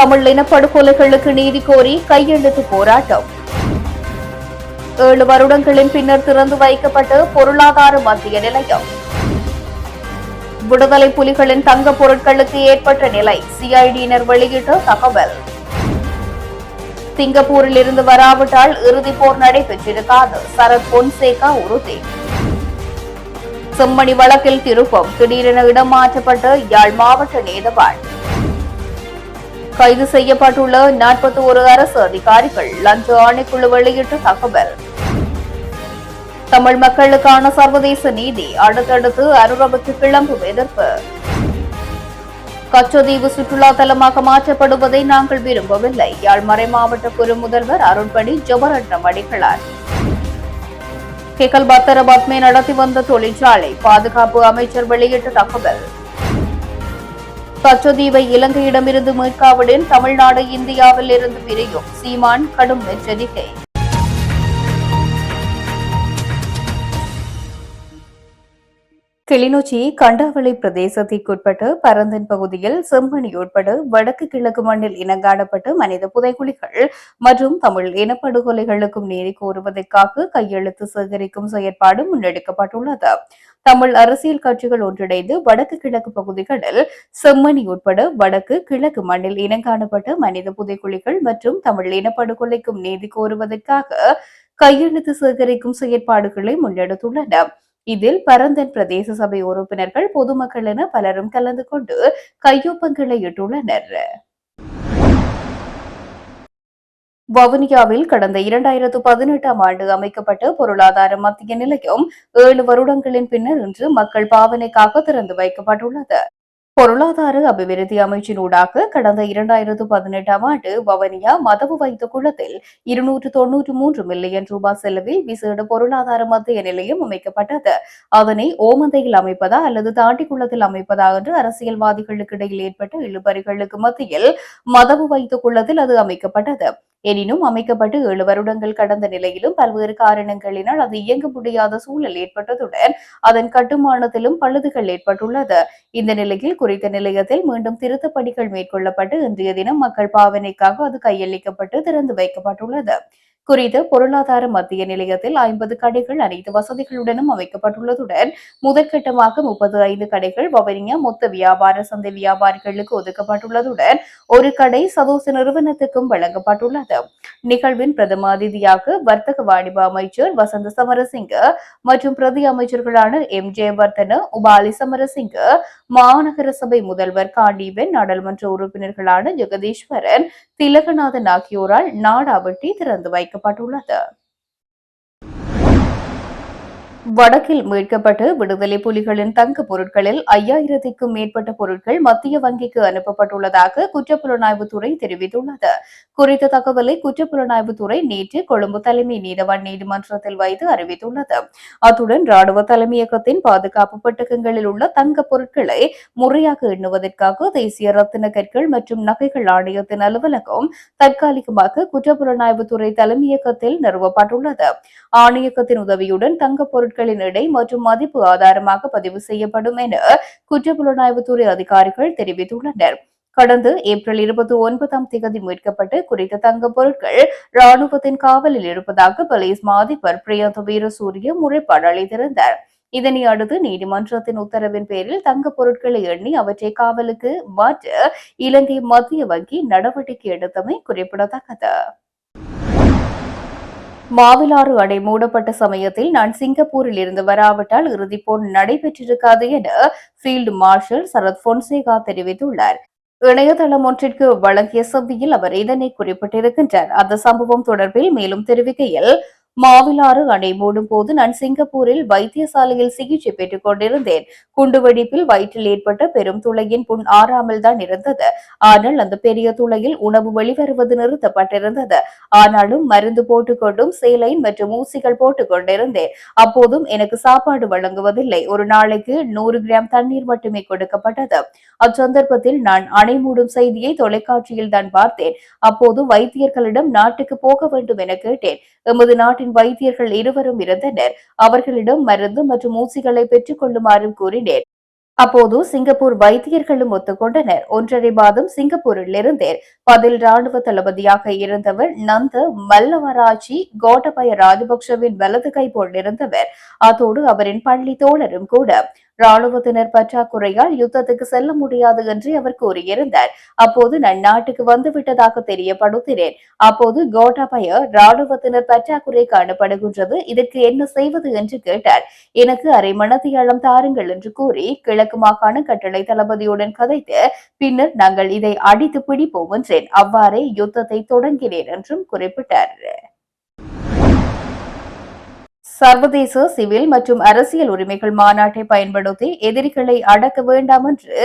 தமிழ் இனப்படுகொலைகளுக்கு நீதி கோரி கையெழுத்து போராட்டம். ஏழு வருடங்களின் பின்னர் திறந்து வைக்கப்பட்ட பொருளாதார மத்திய நிலையம். விடுதலை புலிகளின் தங்க பொருட்களுக்கு ஏற்பட்ட நிலை சிஐடியினர் வெளியிட்ட தகவல். சிங்கப்பூரில் இருந்து வராவிட்டால் இறுதிப் போர் நடைபெற்றிருக்காது. சரத் பொன்சேகா உறுதி. செம்மணி வழக்கில் திருப்பம். திடீரென இடமாற்றப்பட்ட யாழ் மாவட்ட நீதவான். கைது செய்யப்பட்டுள்ள நாற்பத்தி ஒரு அரசு அதிகாரிகள் லஞ்ச ஆணைக்குழு வெளியிட்ட தகவல். தமிழ் மக்களுக்கான சர்வதேச நீதி அடுத்தடுத்து அனுரவுக்கு கிளம்பும் எதிர்ப்பு. கச்சதீவு சுற்றுலா தலமாக மாற்றப்படுவதை நாங்கள் விரும்பவில்லை யாழ் மறை மாவட்ட குரு முதல்வர் அருண்படி ஜவரட்னம் அடிகளார் கேக்கல் பத்திரபாத்மே நடத்தி வந்த தொழிற்சாலை பாதுகாப்பு அமைச்சர் வெளியிட்ட தகவல். கச்சதீவை இலங்கையிடமிருந்து மீட்காவிடின் தமிழ்நாடு இந்தியாவில் இருந்து பிரியும். சீமான் கடும் எச்சரிக்கை. கிளிநொச்சி கண்டாவளை பிரதேசத்திற்குட்பட்ட பரந்தன் பகுதியில் செம்மணி உட்பட வடக்கு கிழக்கு மண்ணில் இனங்காணப்பட்ட மனித புதைகுழிகள் மற்றும் தமிழ் இனப்படுகொலைகளுக்கும் நீதி கோருவதற்காக கையெழுத்து சேகரிக்கும் செயற்பாடு முன்னெடுக்கப்பட்டுள்ளது. தமிழ் அரசியல் கட்சிகள் ஒன்றிணைந்து வடக்கு கிழக்கு பகுதிகளில் செம்மணி உட்பட வடக்கு கிழக்கு மண்ணில் இனங்காணப்பட்ட மனித புதைக்குழிகள் மற்றும் தமிழ் இனப்படுகொலைக்கும் நீதி கோருவதற்காக கையெழுத்து சேகரிக்கும் செயற்பாடுகளை முன்னெடுத்துள்ளன. இதில் பரந்தன் பிரதேச சபை உறுப்பினர்கள் பொதுமக்கள் என பலரும் கலந்து கொண்டு கையொப்பங்களை இட்டுள்ளனர். வவுனியாவில் கடந்த இரண்டாயிரத்து பதினெட்டாம் ஆண்டு அமைக்கப்பட்ட பொருளாதார மத்திய நிலையம் ஏழு வருடங்களின் பின்னர் இன்று மக்கள் பாவனைக்காக திறந்து வைக்கப்பட்டுள்ளது. பொருளாதார அபிவிருத்தி அமைச்சினூடாக கடந்த இரண்டாயிரத்து பதினெட்டாம் ஆண்டு வவனியா மதவு வைத்த குளத்தில் இருநூற்று தொன்னூற்று மூன்று மில்லியன் ரூபாய் செலவில் விசேட பொருளாதார மத்திய நிலையம் அமைக்கப்பட்டது. அதனை ஓமந்தையில் அமைப்பதா அல்லது தாண்டிக்குளத்தில் அமைப்பதா என்று அரசியல்வாதிகளுக்கு இடையில் ஏற்பட்ட இழுபறிகளுக்கு மத்தியில் மதவு வைத்த குளத்தில் அது அமைக்கப்பட்டது. எனினும் அமைக்கப்பட்டு ஏழு வருடங்கள் கடந்த நிலையிலும் பல்வேறு காரணங்களினால் அது இயங்க முடியாத சூழல் ஏற்பட்டதுடன் அதன் கட்டுமானத்திலும் பழுதுகள் ஏற்பட்டுள்ளது. இந்த நிலையில் குறித்த நிலையத்தில் மீண்டும் திருத்த பணிகள் மேற்கொள்ளப்பட்டு இன்றைய தினம் மக்கள் பாவனைக்காக அது கையளிக்கப்பட்டு திறந்து வைக்கப்பட்டுள்ளது. குறித்த பொருளாதார மத்திய நிலையத்தில் ஐம்பது கடைகள் அனைத்து வசதிகளுடனும் அமைக்கப்பட்டுள்ளதுடன் முதற்கட்டமாக முப்பது ஐந்து கடைகள் வவனியா மொத்த வியாபார சந்தை வியாபாரிகளுக்கு ஒதுக்கப்பட்டுள்ளதுடன் ஒரு கடை சதோச நிறுவனத்துக்கும் வழங்கப்பட்டுள்ளது. நிகழ்வின் பிரதம அதிதியாக வர்த்தக வாணிப அமைச்சர் வசந்த சமரசிங்க மற்றும் பிரதி அமைச்சர்களான எம். ஜெயவர்தன உபாலி சமரசிங்க மாநகர சபை முதல்வர் காண்டீபன் நாடாளுமன்ற உறுப்பினர்களான ஜெகதீஸ்வரன் திலகநாதன் ஆகியோரால் நாடாவட்டி திறந்து வைக்கப்பட்டுள்ளது. வடக்கில் மீட்கப்பட்டு விடுதலை புலிகளின் தங்க பொருட்களில் ஐயாயிரத்திற்கும் மேற்பட்ட பொருட்கள் மத்திய வங்கிக்கு அனுப்பப்பட்டுள்ளதாக குற்றப்புலனாய்வுத்துறை தெரிவித்துள்ளது. குறித்த தகவலை குற்றப்புலனாய்வுத்துறை நேற்று கொழும்பு தலைமை நீதவான் நீதிமன்றத்தில் வைத்து அறிவித்துள்ளது. அத்துடன் ராணுவ தலைமையகத்தின் பாதுகாப்பு பெட்டகங்களில் உள்ள தங்க பொருட்களை முறையாக எண்ணுவதற்காக தேசிய ரத்தின கற்கள் மற்றும் நகைகள் ஆணையத்தின் அலுவலகம் தற்காலிகமாக குற்றப்புலனாய்வுத்துறை தலைமையகத்தில் நிறுவப்பட்டுள்ளது. ஆணையகத்தின் உதவியுடன் தங்க பொருட்களின் இடை மற்றும் மதிப்பு ஆதாரமாக பதிவு செய்யப்படும் என குற்றப்புலனாய்வுத்துறை அதிகாரிகள் தெரிவித்துள்ளனர். கடந்த ஏப்ரல் இருபத்தி ஒன்பதாம் தேதி மீட்கப்பட்டு குறித்த தங்க பொருட்கள் ராணுவத்தின் காவலில் இருப்பதாக போலீஸ் மாதிபர் பிரியந்த வீரசூரிய முறைப்பாடு அளித்திருந்தார். இதனை அடுத்து நீதிமன்றத்தின் உத்தரவின் பேரில் தங்க பொருட்களை எண்ணி அவற்றை காவலுக்கு மாற்ற இலங்கை மத்திய வங்கி நடவடிக்கை எடுத்தமை குறிப்பிடத்தக்கது. மாவிலாறு அணை மூடப்பட்ட சமயத்தில் நான் சிங்கப்பூரில் இருந்து வராவிட்டால் இறுதிப்போர் நடைபெற்றிருக்காது என ஃபீல்டு மார்ஷல் சரத் பொன்சேகா தெரிவித்துள்ளார். இணையதளம் ஒன்றிற்கு வழங்கிய செவ்வியில் அவர் இதனை குறிப்பிட்டிருக்கின்றார். அந்த சம்பவம் தொடர்பில் மேலும் தெரிவிக்கையில் மாவிலாறு அணை மூடும் போது நான் சிங்கப்பூரில் வைத்தியசாலையில் சிகிச்சை பெற்றுக் கொண்டிருந்தேன். குண்டுவெடிப்பில் வயிற்றில் ஏற்பட்ட பெரும் துளையின் புண் ஆறாமல் தான் இருந்தது. ஆனால் அந்த பெரிய துளையில் உணவு வெளிவருவது நிறுத்தப்பட்டிருந்தது. ஆனாலும் மருந்து போட்டுக்கொண்டும் சேலைன் மற்றும் ஊசிகள் போட்டுக் கொண்டிருந்தேன். அப்போதும் எனக்கு சாப்பாடு வழங்குவதில்லை. ஒரு நாளைக்கு நூறு கிராம் தண்ணீர் மட்டுமே கொடுக்கப்பட்டது. அச்சந்தர்ப்பத்தில் நான் அணை மூடும் செய்தியை தொலைக்காட்சியில் தான் பார்த்தேன். அப்போது வைத்தியர்களிடம் நாட்டுக்கு போக வேண்டும் என கேட்டேன். எமது நாட்டின் வைத்தியர்கள் இருவரும் இருந்தனர் அவர்களிடம் மருந்து மற்றும் ஊசிகளை பெற்றுக் கொள்ளுமாறும் கூறினேன். அப்போது சிங்கப்பூர் வைத்தியர்களும் ஒத்துக்கொண்டனர். ஒன்றரை மாதம் சிங்கப்பூரில் இருந்தேர் பதில் ராணுவ தளபதியாக இருந்தவர் நந்த மல்லவராஜி கோட்டபய ராஜபக்சவின் வலது கை போல் இருந்தவர். அதோடு அவரின் பள்ளி தோழரும் கூட. ராணுவத்தினர் பற்றாக்குறையால் யுத்தத்துக்கு செல்ல முடியாது என்று அவர் கூறியிருந்தார். அப்போது நான் நாட்டுக்கு வந்துவிட்டதாக தெரியப்படுத்தினேன். அப்போது கோட்டாபய ராணுவத்தினர் பற்றாக்குறை காணப்படுகின்றது இதற்கு என்ன செய்வது என்று கேட்டார். எனக்கு அரை மனத்தியாளம் தாருங்கள் என்று கூறி கிழக்கு மாகாண கட்டளை தளபதியுடன் கதைத்து பின்னர் நாங்கள் இதை அடித்து பிடிப்போம் என்றேன். அவ்வாறே யுத்தத்தை தொடங்கினேன் என்றும் குறிப்பிட்டார். சர்வதேச சிவில் மற்றும் அரசியல் உரிமைகள் மாநாட்டை பயன்படுத்தி எதிரிகளை அடக்க வேண்டாம் என்று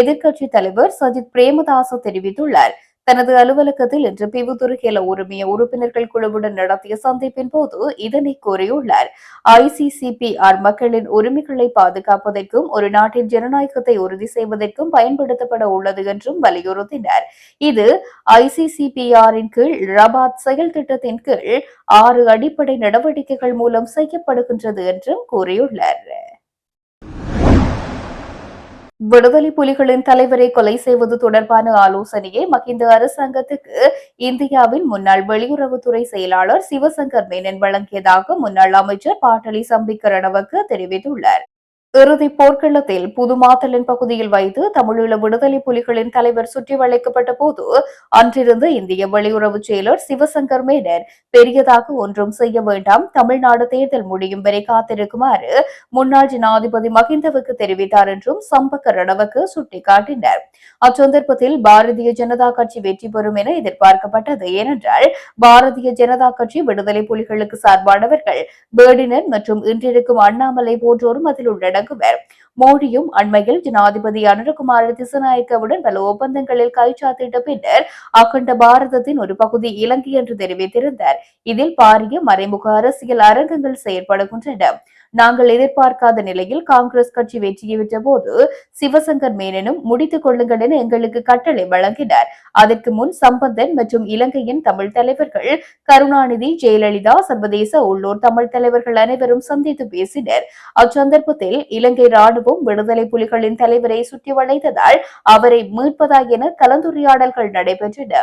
எதிர்க்கட்சித் தலைவர் சஜித் பிரேமதாச தெரிவித்துள்ளார். தனது அலுவலகத்தில் இன்று பிவுதுருகேல உரிமைய உறுப்பினர்கள் குழுவுடன் நடத்திய சந்திப்பின் போது இதனை கூறியுள்ளார். ஐசிசிபிஆர் மக்களின் உரிமைகளை பாதுகாப்பதற்கும் ஒரு நாட்டின் ஜனநாயகத்தை உறுதி செய்வதற்கும் பயன்படுத்தப்பட உள்ளது என்றும் வலியுறுத்தினார். இது ஐசிசிபிஆரின் கீழ் ரபாத் செயல் திட்டத்தின் கீழ் ஆறு அடிப்படை நடவடிக்கைகள் மூலம் செய்யப்படுகின்றது என்றும் கூறியுள்ளார். விடுதலை புலிகளின் தலைவரை கொலை செய்வது தொடர்பான ஆலோசனையை மகிந்த அரசாங்கத்துக்கு இந்தியாவின் முன்னாள் வெளியுறவுத்துறை செயலாளர் சிவசங்கர் மேனன் வழங்கியதாக முன்னாள் அமைச்சர் பாட்டலி சம்பிக்க ரணவக்கு தெரிவித்துள்ளார். இறுதி போர்க்களத்தில் புதுமாத்தலன் பகுதியில் வைத்து தமிழீழ விடுதலை புலிகளின் தலைவர் சுற்றி வளைக்கப்பட்ட போது அன்றிருந்து இந்திய வெளியுறவு செயலர் சிவசங்கர் மேனன் பெரியதாக ஒன்றும் செய்ய வேண்டாம் தமிழ்நாடு தேர்தல் முடியும் வரை காத்திருக்குமாறு முன்னாள் ஜனாதிபதி மகிந்தவுக்கு தெரிவித்தார் என்றும் சம்பக்க ரணவுக்கு சுட்டிக்காட்டினர். அச்சந்தர்ப்பத்தில் பாரதிய ஜனதா கட்சி வெற்றி பெறும் என எதிர்பார்க்கப்பட்டது. ஏனென்றால் பாரதிய ஜனதா கட்சி விடுதலை புலிகளுக்கு சார்பானவர்கள் பேர்டினர் மற்றும் இன்றிருக்கும் அண்ணாமலை போன்றோரும் அதில் உள்ளனர். அடங்குவர் மோடியும் அண்மையில் ஜனாதிபதி அனுரகுமார திசநாயக்கவுடன் பல ஒப்பந்தங்களில் கைச்சாத்திட்ட பின்னர் அகண்ட பாரதத்தின் ஒரு பகுதி இலங்கை என்று தெரிவித்திருந்தார். இதில் பாரிய மறைமுக அரசியல் அரங்கங்கள் செயற்படுகின்றன. நாங்கள் எதிர்பார்க்காத நிலையில் காங்கிரஸ் கட்சி வெற்றியை பெற்ற போது சிவசங்கர் மேனனும் முடித்துக் கொள்ளுங்கள் என எங்களுக்கு கட்டளை வழங்கினார். அதற்கு முன் சம்பந்தன் மற்றும் இலங்கையின் தமிழ் தலைவர்கள் கருணாநிதி ஜெயலலிதா சர்வதேச உள்ளூர் தமிழ் தலைவர்கள் அனைவரும் சந்தித்து பேசினர். அச்சந்தர்ப்பத்தில் இலங்கை ராணுவம் விடுதலை புலிகளின் தலைவரை சுற்றி வளைத்ததால் அவரை மீட்பதா என கலந்துரையாடல்கள் நடைபெற்றன.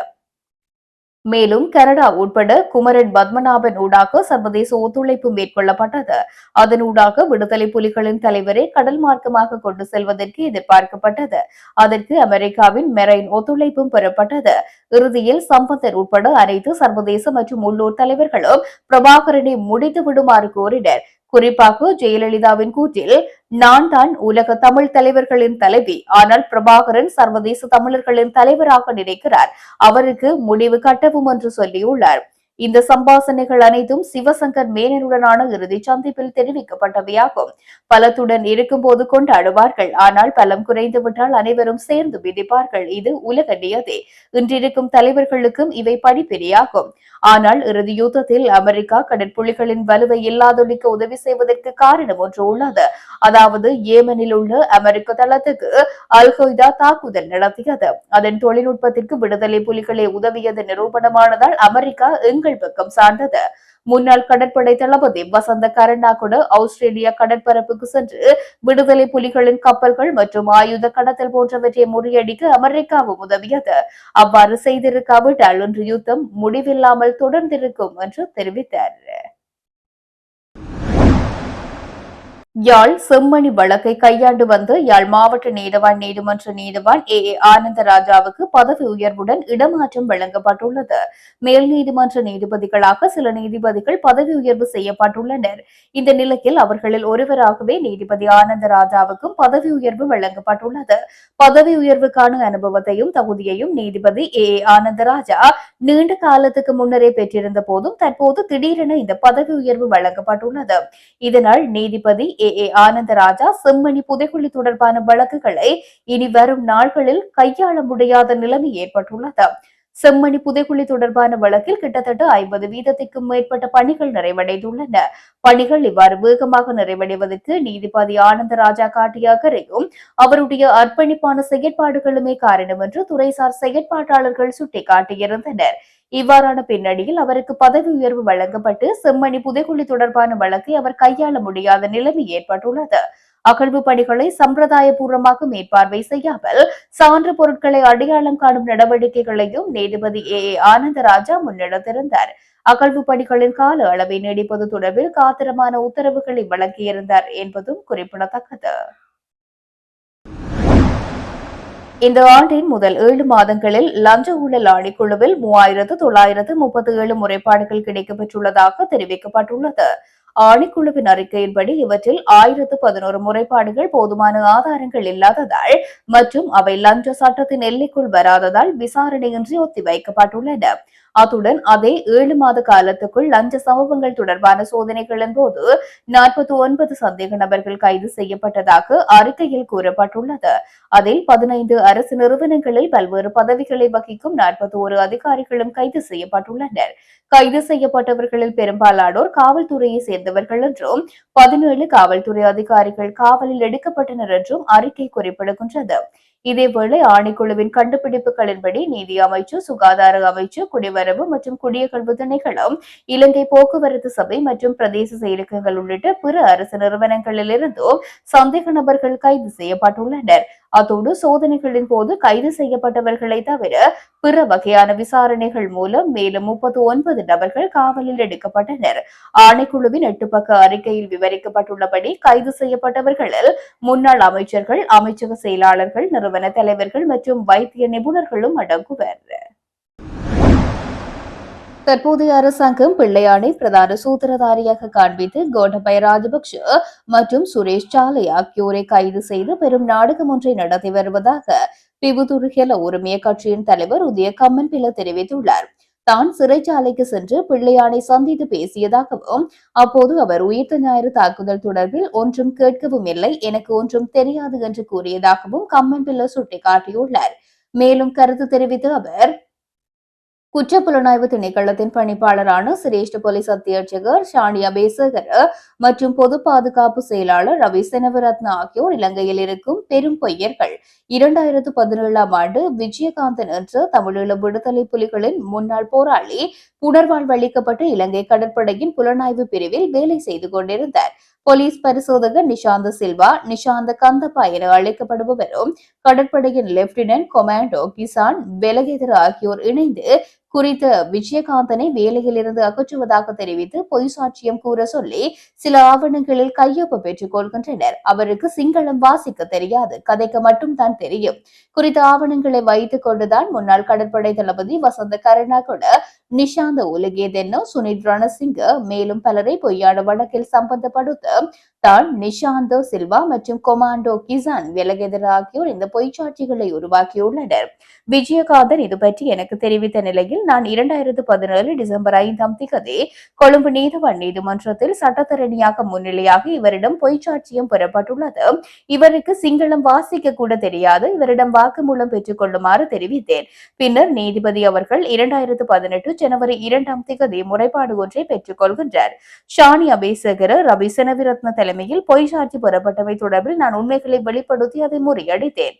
மேலும் கனடா உட்பட குமரன் பத்மநாபன் ஊடாக சர்வதேச ஒத்துழைப்பு மேற்கொள்ளப்பட்டது. அதனூடாக விடுதலை புலிகளின் தலைவரை கடல் மார்க்கமாக கொண்டு செல்வதற்கு எதிர்பார்க்கப்பட்டது. அதற்கு அமெரிக்காவின் மெரைன் ஒத்துழைப்பும் பெறப்பட்டது. இறுதியில் சம்பந்தர் உட்பட அனைத்து சர்வதேச மற்றும் உள்ளூர் தலைவர்களும் பிரபாகரனை முடித்து விடுமாறு கோரினர். குறிப்பாக ஜெயலலிதாவின் கூற்றில் நான் தான் உலக தமிழ் தலைவர்களின் தலைவி. ஆனால் பிரபாகரன் சர்வதேச தமிழர்களின் தலைவராக நினைக்கிறார். அவருக்கு முடிவு கட்டவும் என்று சொல்லியுள்ளார். இந்த சம்பாசனைகள் அனைத்தும் சிவசங்கர் மேனனுடனான இறுதி சந்திப்பில் தெரிவிக்கப்பட்டவையாகும். பலத்துடன் இருக்கும்போது கொண்டாடுவார்கள். ஆனால் பலம் குறைந்து விட்டால் அனைவரும் சேர்ந்து விதிப்பார்கள் இது உலக நியதே. இன்றிருக்கும் தலைவர்களுக்கும் இவை படிப்பினையாகும். ஆனால் இறுதி யுத்தத்தில் அமெரிக்கா கடற்புலிகளின் வலுவை இல்லாதொழிக்க உதவி செய்வதற்கு காரணம் ஒன்று உள்ளது. அதாவது ஏமனில் உள்ள அமெரிக்க தளத்துக்கு அல்கொய்தா தாக்குதல் நடத்தியது. அதன் தொழில்நுட்பத்திற்கு விடுதலை புலிகளை உதவியது நிரூபணமானதால் அமெரிக்கா எங்கள் பக்கம் சார்ந்தது. முன்னாள் கடற்படை தளபதி வசந்த கரண்டா கூட ஆஸ்திரேலியா கடற்பரப்புக்கு சென்று விடுதலை புலிகளின் கப்பல்கள் மற்றும் ஆயுத கடத்தல் போன்றவற்றை முறியடிக்க அமெரிக்காவும் உதவியது. அவ்வாறு செய்திருக்காவிட்டால் இன்று யுத்தம் முடிவில்லாமல் தொடர்ந்திருக்கும் என்று தெரிவித்தார். யாழ் செம்மணி வழக்கை கையாண்டு வந்து யாழ் மாவட்ட நீதவான் நீதிமன்ற நீதவான் ஏ. ஏ. ஆனந்தராஜாவுக்கு பதவி உயர்வுடன் இடமாற்றம் வழங்கப்பட்டுள்ளது. மேல் நீதிமன்ற நீதிபதிகளாக சில நீதிபதிகள் பதவி உயர்வு செய்யப்பட்டுள்ளனர். இந்த நிலையில் அவர்களில் ஒருவராகவே நீதிபதி ஆனந்தராஜாவுக்கும் பதவி உயர்வு வழங்கப்பட்டுள்ளது. பதவி உயர்வுக்கான அனுபவத்தையும் தகுதியையும் நீதிபதி ஏ. ஏ. ஆனந்தராஜா நீண்ட காலத்துக்கு முன்னரே பெற்றிருந்த போதும் தற்போது திடீரென இந்த பதவி உயர்வு வழங்கப்பட்டுள்ளது. இதனால் நீதிபதி ஏ. ஏ ஆனந்தராஜா செம்மணி புதைகுழி தொடர்பான வழக்குகளை இனி வரும் நாள்களில் கையாள முடியாத நிலைமை ஏற்பட்டுள்ளது. செம்மணி புதைக்குழி தொடர்பான வழக்கில் கிட்டத்தட்ட ஐம்பது வீதத்திற்கும் மேற்பட்ட பணிகள் நிறைவடைந்துள்ளன. பணிகள் இவ்வாறு வேகமாக நிறைவடைவதற்கு நீதிபதி ஆனந்தராஜா காட்டிய அக்கறையும் அவருடைய அர்ப்பணிப்பான செயற்பாடுகளுமே காரணம் என்று துறைசார் செயற்பாட்டாளர்கள் சுட்டிக்காட்டியிருந்தனர். இவ்வாறான பின்னணியில் அவருக்கு பதவி உயர்வு வழங்கப்பட்டு செம்மணி புதைக்குழி தொடர்பான வழக்கை அவர் கையாள முடியாத நிலைமை ஏற்பட்டுள்ளது. அகழ்வு பணிகளை சம்பிரதாயபூர்வமாக மேற்பார்வை செய்யாமல் சான்று பொருட்களை அடையாளம் காணும் நடவடிக்கைகளையும் நீதிபதி ஏ. ஏ. ஆனந்தராஜா முன்னெடுத்திருந்தார் அகழ்வு பணிகளின் கால அளவை நீடிப்பது தொடர்பில் காத்திரமான உத்தரவுகளை வழங்கியிருந்தார் என்பதும் குறிப்பிடத்தக்கது. இந்த ஆண்டின் முதல் ஏழு மாதங்களில் லஞ்ச ஊழல் ஆணைக்குழுவில் மூவாயிரத்து தொள்ளாயிரத்து முப்பத்தி ஏழு முறைப்பாடுகள் கிடைக்கப்பெற்றுள்ளதாக தெரிவிக்கப்பட்டுள்ளது. ஆணைக்குழுவின் அறிக்கையின்படி இவற்றில் ஆயிரத்து பதினோரு முறைப்பாடுகள் போதுமான ஆதாரங்கள் இல்லாததால் மற்றும் அவை லஞ்ச சட்டத்தின் எல்லைக்குள் வராததால் விசாரணையின்றி ஒத்திவைக்கப்பட்டுள்ளன. அத்துடன் அதே ஏழு மாத காலத்துக்குள் லஞ்ச சம்பவங்கள் தொடர்பான சோதனைகளின் போது நாற்பத்தி ஒன்பது சந்தேக நபர்கள் கைது செய்யப்பட்டதாக அறிக்கையில் கூறப்பட்டுள்ளது. அதில் பதினைந்து அரசு நிறுவனங்களில் பல்வேறு பதவிகளை வகிக்கும் நாற்பத்தி ஒரு அதிகாரிகளும் கைது செய்யப்பட்டுள்ளனர். கைது செய்யப்பட்டவர்களில் பெரும்பாலானோர் காவல்துறையை சேர்ந்தவர்கள் என்றும் பதினேழு காவல்துறை அதிகாரிகள் காவலில் எடுக்கப்பட்டனர் என்றும் அறிக்கை குறிப்பிடுகின்றது. இதேவேளை ஆணைக்குழுவின் கண்டுபிடிப்புகளின்படி நீதி அமைச்சு சுகாதார அமைச்சு குடிவரவு மற்றும் குடியகல்வு திணைக்களம் இலங்கை போக்குவரத்து சபை மற்றும் பிரதேச செயலகங்கள் உள்ளிட்ட பிற அரசு நிறுவனங்களிலிருந்தும் சந்தேக நபர்கள் கைது செய்யப்பட்டுள்ளனர். அத்தோடு சோதனைகளின் போது கைது செய்யப்பட்டவர்களை தவிர பிற வகையான விசாரணைகள் மூலம் மேலும் முப்பத்தி ஒன்பது நபர்கள் காவலில் எடுக்கப்பட்டனர். ஆணைக்குழுவின் எட்டு பக்க அறிக்கையில் விவரிக்கப்பட்டுள்ளபடி கைது செய்யப்பட்டவர்களில் முன்னாள் அமைச்சர்கள் அமைச்சக செயலாளர்கள் நிறுவன தலைவர்கள் மற்றும் வைத்திய நிபுணர்களும் அடங்குவர். தற்போதைய அரசாங்கம் பிள்ளையானை பிரதான சூத்திரதாரியாக காண்பித்து கோட்டபய ராஜபக்ஷ மற்றும் சுரேஷ் சாலை ஆகியோரை கைது செய்து பெரும் நாடகம் ஒன்றை நடத்தி வருவதாக பிபுதுருகல உரிமைய கட்சியின் தலைவர் உதய கம்மன் பில தெரிவித்துள்ளார். தான் சிறைச்சாலைக்கு சென்று பிள்ளையானை சந்தித்து பேசியதாகவும் அப்போது அவர் உயிர்த்த ஞாயிறு தாக்குதல் தொடர்பில் ஒன்றும் கேட்கவும் இல்லை எனக்கு ஒன்றும் தெரியாது என்று கூறியதாகவும் கம்மன் பிள்ள சுட்டிக்காட்டியுள்ளார். மேலும் கருத்து தெரிவித்த அவர் குற்றப்புலனாய்வு திணைக்களத்தின் பணிப்பாளரான சிரேஷ்ட போலீஸ் அத்தியட்சகர் ஷானியா பேசகர் மற்றும் பொது பாதுகாப்பு செயலாளர் ரவி செனவரத்ன ஆகியோர் இலங்கையில் இருக்கும் பெரும் பொய்யர்கள். இரண்டாயிரத்து பதினேழாம் ஆண்டு விஜயகாந்தன் என்ற தமிழீழ விடுதலை புலிகளின் முன்னாள் போராளி புனர்வாழ்வளிக்கப்பட்டு இலங்கை கடற்படையின் புலனாய்வு பிரிவில் வேலை செய்து கொண்டிருந்தார். போலீஸ் பரிசோதகர் நிஷாந்த சில்வா நிஷாந்த கந்தப்பா என அழைக்கப்படுபவரும் கடற்படையின் லெப்டினன்ட் கொமாண்டோ கிசான் வெலகேதர் ஆகியோர் இணைந்து குறித்த விஜயகாந்தனை வேலையிலிருந்து அகற்றுவதாக தெரிவித்து பொய் சாட்சியம் கூற சொல்லி சில ஆவணங்களில் கையொப்ப பெற்றுக் கொள்கின்றனர். அவருக்கு சிங்களம் வாசிக்க தெரியாது. கதைக்கு மட்டும் தான் தெரியும். குறித்த ஆவணங்களை வைத்துக் கொண்டுதான் முன்னாள் கடற்படை தளபதி வசந்த கருணாகுட நிஷாந்த உலகேதென்னோ சுனில் ரணசிங்க மேலும் பலரை பொய்யான வழக்கில் சம்பந்தப்படுத்த தான் நிஷாந்தோ சில்வா மற்றும் கொமாண்டோ கிசான் விலகெதர் ஆகியோர் இந்த பொய்ச்சாட்சிகளை உருவாக்கியுள்ளனர். விஜயகாந்தன் இது பற்றி எனக்கு தெரிவித்த நிலையில் நான் இரண்டாயிரத்து பதினேழு டிசம்பர் ஐந்தாம் திகதி கொழும்பு நீதவான் நீதிமன்றத்தில் சட்டத்தரணியாக முன்னிலையாக இவரிடம் பொய்ச்சாட்சியம் பெறப்பட்டுள்ளது. இவருக்கு சிங்களம் வாசிக்க கூட தெரியாது. இவரிடம் வாக்குமூலம் பெற்றுக் கொள்ளுமாறு தெரிவித்தேன். பின்னர் நீதிபதி அவர்கள் இரண்டாயிரத்து பதினெட்டு ஜனவரி இரண்டாம் திகதி முறைப்பாடு ஒன்றை பெற்றுக் கொள்கின்றார் ஷானி அபேசகர ரவி செனவிரத்ன தலைமையில் பொய் சாட்சி பெறப்பட்டவை தொடர்பில் நான் உண்மைகளை வெளிப்படுத்தி அதை முறியடித்தேன்.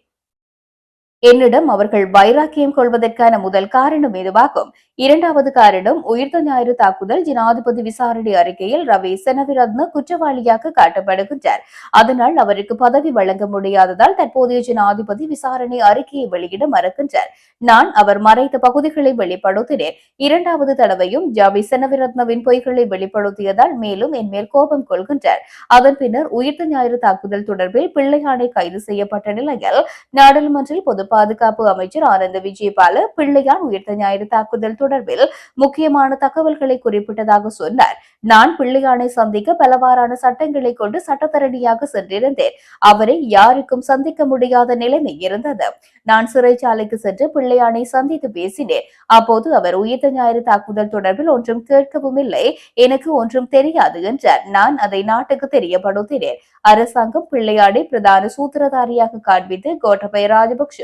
என்னிடம் அவர்கள் வைராக்கியம் கொள்வதற்கான முதல் காரணம் இதுவாகும் இரண்டாவது காரணம் உயிர்த்த ஞாயிறு தாக்குதல் ஜனாதிபதி விசாரணை அறிக்கையில் ரவி செனவிரத்ன குற்றவாளியாக காட்டப்படுகின்றார். அதனால் அவருக்கு பதவி வழங்க முடியாததால் தற்போதைய ஜனாதிபதி விசாரணை அறிக்கையை வெளியிட மறுக்கின்றார். நான் அவர் மறைத்த பகுதிகளை வெளிப்படுத்தினேன். இரண்டாவது தடவையும் ஜாவி செனவிரத்னவின் பொய்களை வெளிப்படுத்தியதால் மேலும் என் மேல் கோபம் கொள்கின்றார். அதன் பின்னர் உயிர்த்த ஞாயிறு தாக்குதல் தொடர்பில் பிள்ளையானை கைது செய்யப்பட்ட நிலையில் நாடாளுமன்றில் பொது பாதுகாப்பு அமைச்சர் ஆனந்த விஜயபால பிள்ளையான் உயிர்த்த ஞாயிறு தாக்குதல் தொடர்பில் முக்கியமான தகவல்களை குறிப்பிட்டதாக சொன்னார். நான் பிள்ளையானை சந்திக்க பலவாறான சட்டங்களை கொண்டு சட்டத்தரணியாக சென்றிருந்தேன். அவரை யாருக்கும் சந்திக்க முடியாத நிலைமை இருந்தது. நான் சிறைச்சாலைக்கு சென்று பிள்ளையானை சந்தித்து பேசினேன். அப்போது அவர் உயிர்த்த ஞாயிறு தாக்குதல் தொடர்பில் ஒன்றும் கேட்கவும் இல்லை எனக்கு ஒன்றும் தெரியாது என்றார். நான் அதை நாட்டுக்கு தெரியப்படுத்தினேன். அரசாங்கம் பிள்ளையாடை பிரதான சூத்திரதாரியாக காண்பித்து கோட்டபய ராஜபக்ஷ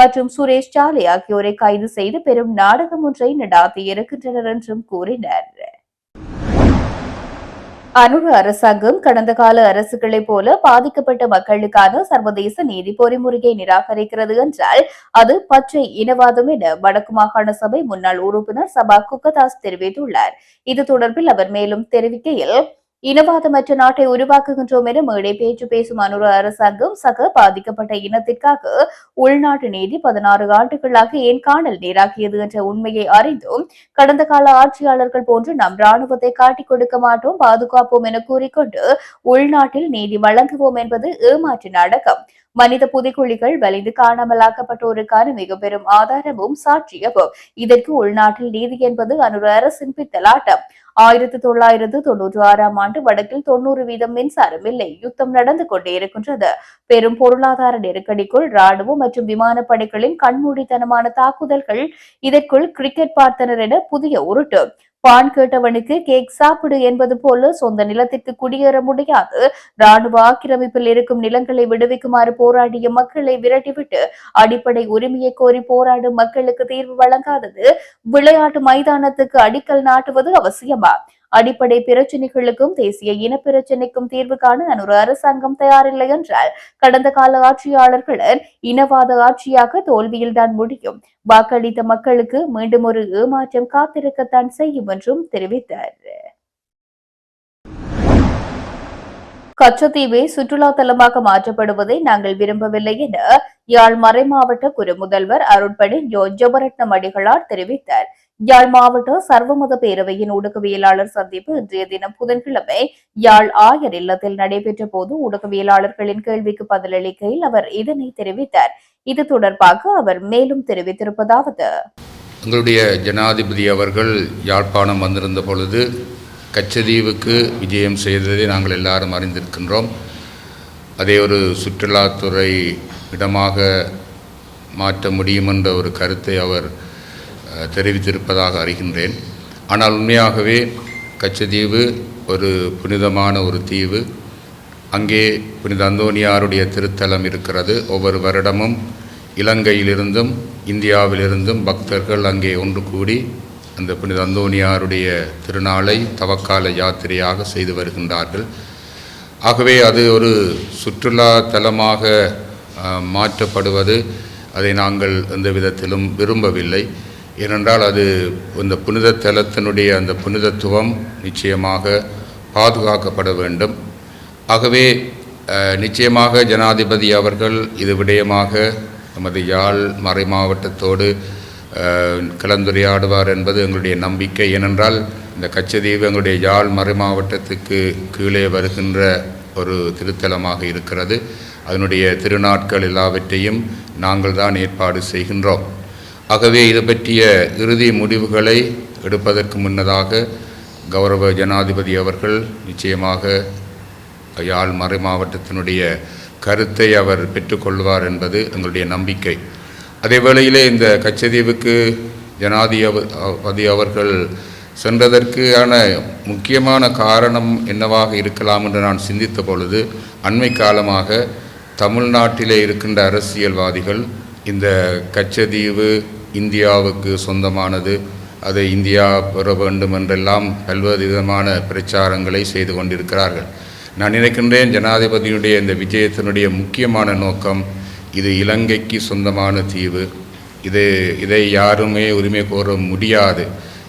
மற்றும் சுரேஷ் சாலை ஆகியோரை கைது செய்து பெரும் நாடகம் ஒன்றை நடாத்தியிருக்கின்றனர் என்றும் கூறினர். அனுர அரசாங்கம் கடந்த கால அரசுகளைப் போல பாதிக்கப்பட்ட மக்களுக்கான சர்வதேச நீதி பொறிமுறையை நிராகரிக்கிறது என்றால் அது பச்சை இனவாதம் என வடக்கு மாகாண சபை முன்னாள் உறுப்பினர் சபா குக்கதாஸ் தெரிவித்துள்ளார். இது தொடர்பில் அவர் மேலும் தெரிவிக்கையில் இனவாதமற்ற நாட்டை உருவாக்குகின்றோம் என மேடை பேச்சு பேசும் அனுர அரசாங்கம் சக பாதிக்கப்பட்ட இனத்திற்காக உள்நாட்டு நீதி பதினாறு ஆண்டுகளாக ஏன் காணல் நீராக்கியது என்ற உண்மையை அறிந்தும் கடந்த கால ஆட்சியாளர்கள் போன்று நம் ராணுவத்தை காட்டிக் கொடுக்க மாட்டோம் பாதுகாப்போம் என கூறிக்கொண்டு உள்நாட்டில் நீதி வழங்குவோம் என்பது ஏமாற்றின் அடக்கம் மனித புதைக்குழிகள் வலிந்து காணாமலாக்கப்பட்டோருக்கான மிக பெரும் ஆதாரமும் சாட்சியமும். இதற்கு உள்நாட்டில் நீதி என்பது அனுர அரசின் பித்தலாட்டம். ஆயிரத்தி தொள்ளாயிரத்து தொன்னூற்றி ஆறாம் ஆண்டு வடக்கில் தொண்ணூறு வீதம் மின்சாரம் இல்லை. யுத்தம் நடந்து கொண்டே இருக்கின்றது. பெரும் பொருளாதார நெருக்கடிக்குள் ராணுவம் மற்றும் விமானப்படைகளின் கண்மூடித்தனமான தாக்குதல்கள் இதற்குள் கிரிக்கெட் பார்த்தனர் என புதிய உருட்டு. பான் கேட்டவனுக்கு கேக் சாப்பிடு என்பது போல சொந்த நிலத்திற்கு குடியேற முடியாது. ராணுவ ஆக்கிரமிப்பில் இருக்கும் நிலங்களை விடுவிக்குமாறு போராடிய மக்களை விரட்டிவிட்டு அடிப்படை உரிமையை கோரி போராடும் மக்களுக்கு தீர்வு வழங்காதது. விளையாட்டு மைதானத்துக்கு அடிக்கல் நாட்டுவது அவசியமா? அடிப்படை பிரச்சினைகளுக்கும் தேசிய இன பிரச்சினைக்கும் தீர்வு காண அனுர அரசாங்கம் தயாரில்லை என்றால் கடந்த கால ஆட்சியாளர்களின் இனவாத ஆட்சியாக தோல்வியில்தான் முடியும். வாக்களித்த மக்களுக்கு மீண்டும் ஒரு ஏமாற்றம் காத்திருக்கத்தான் செய்யும் என்றும் தெரிவித்தார். கச்சத்தீவை சுற்றுலா தலமாக மாற்றப்படுவதை நாங்கள் விரும்பவில்லை என யாழ் மறைமாவட்ட குரு முதல்வர் அருட்பணி ஜோ ஜபரட்னம் அடிகளார் தெரிவித்தார். யாழ் மாவட்ட சர்வமத பேரவையின் ஊடகவியலாளர் சந்திப்பு இன்றைய தினம் புதன்கிழமை. யாழ் ஆயர் இல்லத்தில் நடைபெற்ற போது ஊடகவியலாளர்களின் கேள்விக்கு பதிலளிக்கையில் அவர் இதனை தெரிவித்தார். இது தொடர்பாக அவர் மேலும் தெரிவித்திருப்பதாவது. எங்களுடைய ஜனாதிபதி அவர்கள் யாழ்ப்பாணம் வந்திருந்த பொழுது கச்சதீவுக்கு விஜயம் செய்ததை நாங்கள் எல்லாரும் அறிந்திருக்கின்றோம். அதை ஒரு சுற்றுலாத்துறை இடமாக மாற்ற முடியும் என்ற ஒரு கருத்தை அவர் தெரிவித்திருப்பதாக அறிகின்றேன். ஆனால் உண்மையாகவே கச்சதீவு ஒரு புனிதமான ஒரு தீவு. அங்கே புனித அந்தோனியாருடைய திருத்தலம் இருக்கிறது. ஒவ்வொரு வருடமும் இலங்கையிலிருந்தும் இந்தியாவிலிருந்தும் பக்தர்கள் அங்கே ஒன்று கூடி அந்த புனித அந்தோனியாருடைய திருநாளை தவக்கால யாத்திரையாக செய்து வருகின்றார்கள். ஆகவே அது ஒரு சுற்றுலா தலமாக மாற்றப்படுவது அதை நாங்கள் எந்த விதத்திலும் விரும்பவில்லை. ஏனென்றால் அது இந்த புனித தலத்தினுடைய அந்த புனிதத்துவம் நிச்சயமாக பாதுகாக்கப்பட வேண்டும். ஆகவே நிச்சயமாக ஜனாதிபதி அவர்கள் இது விடயமாக நமது யாழ் மறை மாவட்டத்தோடு கலந்துரையாடுவார் என்பது எங்களுடைய நம்பிக்கை. ஏனென்றால் இந்த கச்சதீவு எங்களுடைய யாழ் மறை மாவட்டத்துக்கு கீழே வருகின்ற ஒரு திருத்தலமாக இருக்கிறது. அதனுடைய திருநாட்கள் எல்லாவற்றையும் நாங்கள் தான் ஏற்பாடு செய்கின்றோம். ஆகவே இது பற்றிய இறுதி முடிவுகளை எடுப்பதற்கு முன்னதாக கௌரவ ஜனாதிபதி அவர்கள் நிச்சயமாக யாழ் மறை மாவட்டத்தினுடைய கருத்தை அவர் பெற்றுக்கொள்வார் என்பது எங்களுடைய நம்பிக்கை. அதே வேளையிலே இந்த கச்சதீவுக்கு ஜனாதிபதி அவர்கள் சென்றதற்கான முக்கியமான காரணம் என்னவாக இருக்கலாம் என்று நான் சிந்தித்த பொழுது அண்மை காலமாக தமிழ்நாட்டிலே இருக்கின்ற அரசியல்வாதிகள் இந்த கச்சதீவு இந்தியாவுக்கு சொந்தமானது. அதை இந்தியா பெற வேண்டும் என்றெல்லாம் பல்வேறு விதமான பிரச்சாரங்களை செய்து கொண்டிருக்கிறார்கள். நான் நினைக்கின்றேன் ஜனாதிபதியுடைய இந்த விஜயத்தினுடைய முக்கியமான நோக்கம் இது இலங்கைக்கு சொந்தமான தீவு. இது இதை யாருமே உரிமை கோர முடியாது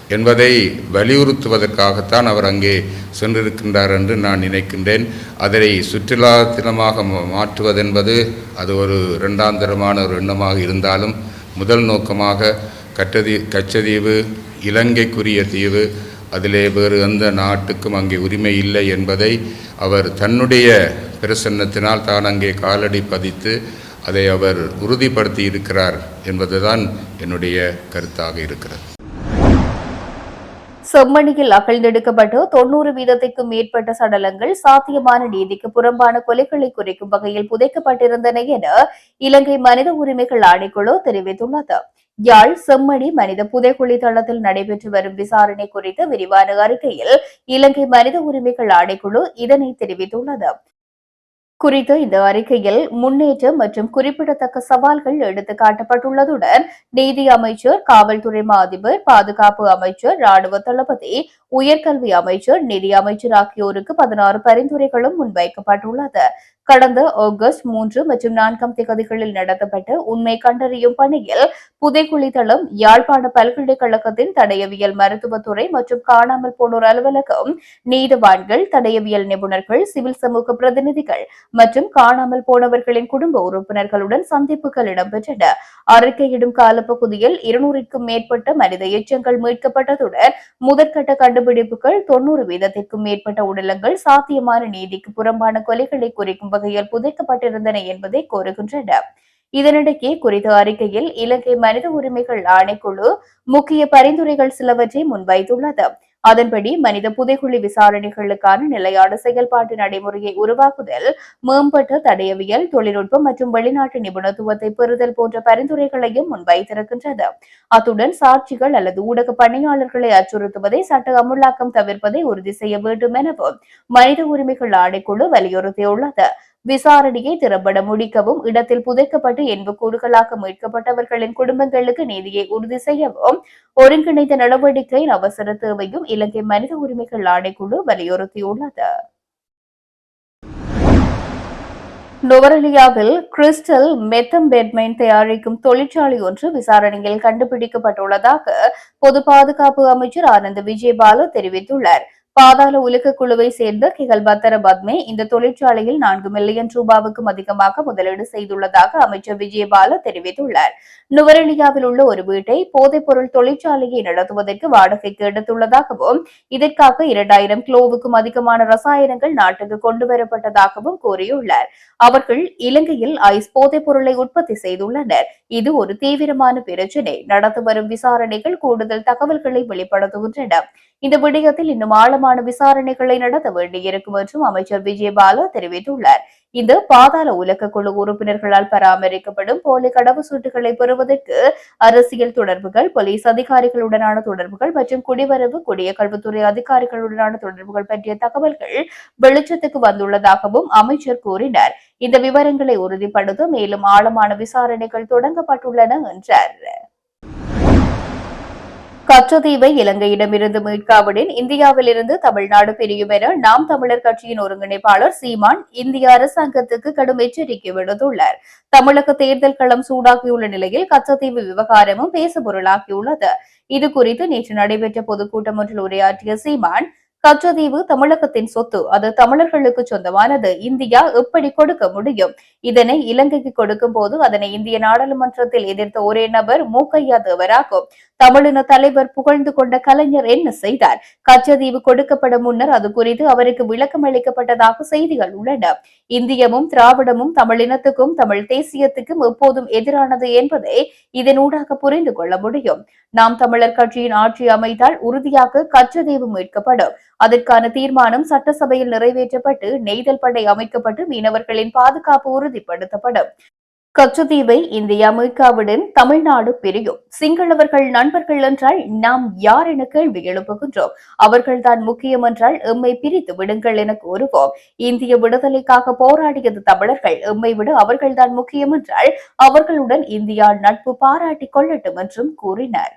என்பதை வலியுறுத்துவதற்காகத்தான் அவர் அங்கே சென்றிருக்கின்றார் என்று நான் நினைக்கின்றேன். அதை சுற்றுலா தினமாக மா- மாற்றுவதென்பது அது ஒரு இரண்டாந்தரமான ஒரு எண்ணமாக இருந்தாலும் முதல் நோக்கமாக கட்டதி கச்சதீவு இலங்கைக்குரிய தீவு அதிலே வேறு எந்த நாட்டுக்கும் அங்கே உரிமை இல்லை என்பதை அவர் தன்னுடைய பிரசன்னத்தினால் தான் அங்கே காலடி பதித்து அதை அவர் உறுதிப்படுத்தி இருக்கிறார் என்பதுதான் என்னுடைய கருத்தாக இருக்கிறது. செம்மணியில் அகழ்ந்தெடுக்கப்பட்டு தொன்னூறு வீதத்திற்கும் மேற்பட்ட சடலங்கள் சாத்தியமான நீதிக்கு புறம்பான கொலைகளை குறைக்கும் வகையில் புதைக்கப்பட்டிருந்தன என இலங்கை மனித உரிமைகள் ஆணைக்குழு தெரிவித்துள்ளது. யாழ் செம்மணி மனித புதைக்குழி தளத்தில் நடைபெற்று வரும் விசாரணை குறித்த விரிவான அறிக்கையில் இலங்கை மனித உரிமைகள் ஆணைக்குழு இதனை தெரிவித்துள்ளது. குறித்த இந்த அறிக்கையில் முன்னேற்றம் மற்றும் குறிப்பிடத்தக்க சவால்கள் எடுத்து காட்டப்பட்டுள்ளதுடன் நீதி அமைச்சர் காவல்துறை அதிபர் பாதுகாப்பு அமைச்சர் ராணுவ தளபதி உயர்கல்வி அமைச்சர் நிதி அமைச்சர் ஆகியோருக்கு பதினாறு பரிந்துரைகளும் முன்வைக்கப்பட்டுள்ளது. கடந்த ஆகஸ்ட் மூன்று மற்றும் நான்காம் தேதிகளில் நடத்தப்பட்ட உண்மை கண்டறியும் பணியில் புதைக்குழி தளம் யாழ்ப்பாண பல்கலைக்கழகத்தின் தடயவியல் மருத்துவத்துறை மற்றும் காணாமல் போனோர் அலுவலகம் நீதவான்கள் தடயவியல் நிபுணர்கள் சிவில் சமூக பிரதிநிதிகள் மற்றும் காணாமல் போனவர்களின் குடும்ப உறுப்பினர்களுடன் சந்திப்புகள் இடம்பெற்றன. அறிக்கையிடும் காலப்பகுதியில் இருநூறுக்கும் மேற்பட்ட மனித எச்சங்கள் மீட்கப்பட்டதுடன் முதற்கட்ட கண்டுபிடிப்புகள் தொன்னூறு வீதத்திற்கும் மேற்பட்ட உடலங்கள் சாத்தியமான நீதிக்கு புறம்பான கொலைகளை குறிக்கும் வகையில் புதைக்கப்பட்டிருந்தன என்பதை கோருகின்றன இதனிடையே குறித்த அறிக்கையில் இலங்கை மனித உரிமைகள் ஆணைக்குழு முக்கிய பரிந்துரைகள் சிலவற்றை முன்வைத்துள்ளது. அதன்படி மனித புதைகுழி விசாரணைகளுக்கான நிலையான செயல்பாட்டு நடைமுறையை உருவாக்குதல் மேம்பட்ட தடையவியல் தொழில்நுட்பம் மற்றும் வெளிநாட்டு நிபுணத்துவத்தை பெறுதல் போன்ற பரிந்துரைகளையும் முன்வைத்திருக்கின்றது. அத்துடன் சாட்சிகள் அல்லது ஊடக பணியாளர்களை அச்சுறுத்துவதை சட்ட அமுலாக்கம் தவிர்ப்பதை உறுதி செய்ய வேண்டும் எனவும் மனித உரிமைகள் ஆணைக்குழு வலியுறுத்தியுள்ளது. விசாரணையை திறம்பட முடிக்கவும் இடத்தில் புதைக்கப்பட்டு எண்புக்கூடுகளாக மீட்கப்பட்டவர்களின் குடும்பங்களுக்கு நீதியை உறுதி செய்யவும் ஒருங்கிணைந்த நடவடிக்கையின் அவசர தேவையும் இலங்கை மனித உரிமைகள் ஆணைக்குழு வலியுறுத்தியுள்ளது. நுவரெலியாவில் கிறிஸ்டல் மெத்தம்பெட்மைன் தயாரிக்கும் தொழிற்சாலை ஒன்று விசாரணையில் கண்டுபிடிக்கப்பட்டுள்ளதாக பொது பாதுகாப்பு அமைச்சர் ஆனந்த் விஜயபாலு தெரிவித்துள்ளார். பாதாள உலக குழுவை சேர்ந்த கிகல் பத்தர பத்மே இந்த தொழிற்சாலையில் நான்கு மில்லியன் ரூபாவுக்கும் அதிகமாக முதலீடு செய்துள்ளதாக அமைச்சர் விஜயபால தெரிவித்துள்ளார். நுவரெலியாவில் உள்ள ஒரு வீட்டை போதைப்பொருள் தொழிற்சாலையை நடத்துவதற்கு வாடகைக்கு எடுத்துள்ளதாகவும் இதற்காக இரண்டாயிரம் கிலோவுக்கும் அதிகமான ரசாயனங்கள் நாட்டுக்கு கொண்டுவரப்பட்டதாகவும் கூறியுள்ளார். அவர்கள் இலங்கையில் ஐஸ் போதைப் பொருளை உற்பத்தி செய்துள்ளனர். இது ஒரு தீவிரமான பிரச்சினை. நடத்து வரும் விசாரணைகள் கூடுதல் தகவல்களை வெளிப்படுத்துகின்றன. இந்த விடயத்தில் இன்னும் ஆழம் ஆழமான விசாரணைகளை நடத்த வேண்டியிருக்கும் என்றும் அமைச்சர் விஜயபால தெரிவித்துள்ளார். இந்த பாதாள உலக குழு உறுப்பினர்களால் பராமரிக்கப்படும் போலி கடவுச்சீட்டுகளை பெறுவதற்கு அரசியல் தொடர்புகள் போலீஸ் அதிகாரிகளுடனான தொடர்புகள் மற்றும் குடிவரவு குடிய கல்வித்துறை அதிகாரிகளுடனான தொடர்புகள் பற்றிய தகவல்கள் வெளிச்சத்துக்கு வந்துள்ளதாகவும் அமைச்சர் கூறினார். இந்த விவரங்களை உறுதிப்படுத்த மேலும் ஆழமான விசாரணைகள் தொடங்கப்பட்டுள்ளன என்றார். கச்சதீவை இலங்கையிடமிருந்து மீட்காவிடின் இந்தியாவிலிருந்து தமிழ்நாடு பிரியும் என நாம் தமிழர் கட்சியின் ஒருங்கிணைப்பாளர் சீமான் இந்திய அரசாங்கத்துக்கு கடும் எச்சரிக்கை விடுத்துள்ளார். தமிழக தேர்தல் களம் சூடாகியுள்ள நிலையில் கச்சத்தீவு விவகாரமும் பேசுபொருளாகியுள்ளது. இது குறித்து நேற்று நடைபெற்ற பொதுக்கூட்டம் ஒன்றில் உரையாற்றிய சீமான் கச்சதீவு தமிழகத்தின் சொத்து அது தமிழர்களுக்கு சொந்தமானது இந்தியா எப்படி கொடுக்க முடியும்? இதனை இலங்கைக்கு கொடுக்கும் போது அதனை இந்திய நாடாளுமன்றத்தில் எதிர்த்த ஒரே நபர் மூக்கையா தேவராகும் தமிழின தலைவர் புகழ்ந்து கொண்ட கலைஞர் என்ன செய்தார்? கச்சதீவு கொடுக்கப்பட முன்னர் அது குறித்து அவருக்கு விளக்கம் அளிக்கப்பட்டதாக செய்திகள் உள்ளன. இந்தியமும் திராவிடமும் தமிழினத்துக்கும் தமிழ் தேசியத்துக்கும் எப்போதும் எதிரானது என்பதை இதனூடாக புரிந்து கொள்ள முடியும். நாம் தமிழர் கட்சியின் ஆட்சி அமைத்தால் உறுதியாக கச்சதீவு மீட்கப்படும். அதற்கான தீர்மானம் சட்டசபையில் நிறைவேற்றப்பட்டு நெய்தல் படை அமைக்கப்பட்டு மீனவர்களின் பாதுகாப்பு உறுதிப்படுத்தப்படும். கச்சத்தீவை இந்தியா அமெரிக்காவுடன் தமிழ்நாடு பிரியும். சிங்களவர்கள் நண்பர்கள் என்றால் நாம் யார் என கேள்வி எழுப்புகின்றோம். அவர்கள்தான் முக்கியம் என்றால் எம்மை பிரித்து விடுங்கள் என கூறுவோம். இந்திய விடுதலைக்காக போராடியது தமிழர்கள் எம்மை விட அவர்கள்தான் முக்கியம் என்றால் அவர்களுடன் இந்தியா நட்பு பாராட்டிக் கொள்ளட்டும் என்றும் கூறினார்.